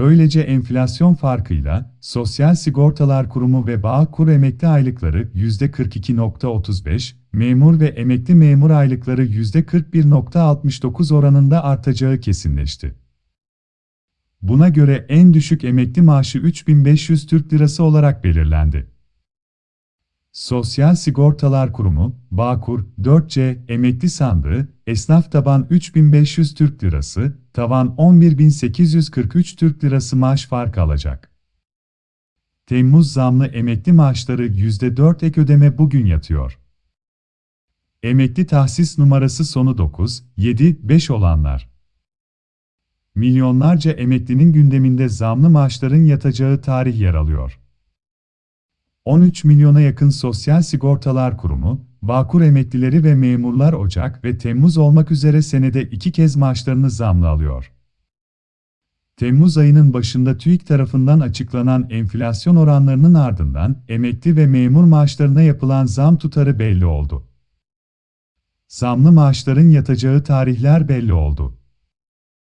Böylece enflasyon farkıyla Sosyal Sigortalar Kurumu ve Bağkur emekli aylıkları %42.35, memur ve emekli memur aylıkları %41.69 oranında artacağı kesinleşti. Buna göre en düşük emekli maaşı 3500 Türk Lirası olarak belirlendi. Sosyal Sigortalar Kurumu, Bağkur, 4C, emekli sandığı, esnaf taban 3500 Türk Lirası, tavan 11843 Türk Lirası maaş farkı alacak. Temmuz zamlı emekli maaşları %4 ek ödeme bugün yatıyor. Emekli tahsis numarası sonu 9, 7, 5 olanlar. Milyonlarca emeklinin gündeminde zamlı maaşların yatacağı tarih yer alıyor. 13 milyona yakın Sosyal Sigortalar Kurumu, Bağkur emeklileri ve memurlar Ocak ve Temmuz olmak üzere senede iki kez maaşlarını zamlı alıyor. Temmuz ayının başında TÜİK tarafından açıklanan enflasyon oranlarının ardından emekli ve memur maaşlarına yapılan zam tutarı belli oldu. Zamlı maaşların yatacağı tarihler belli oldu.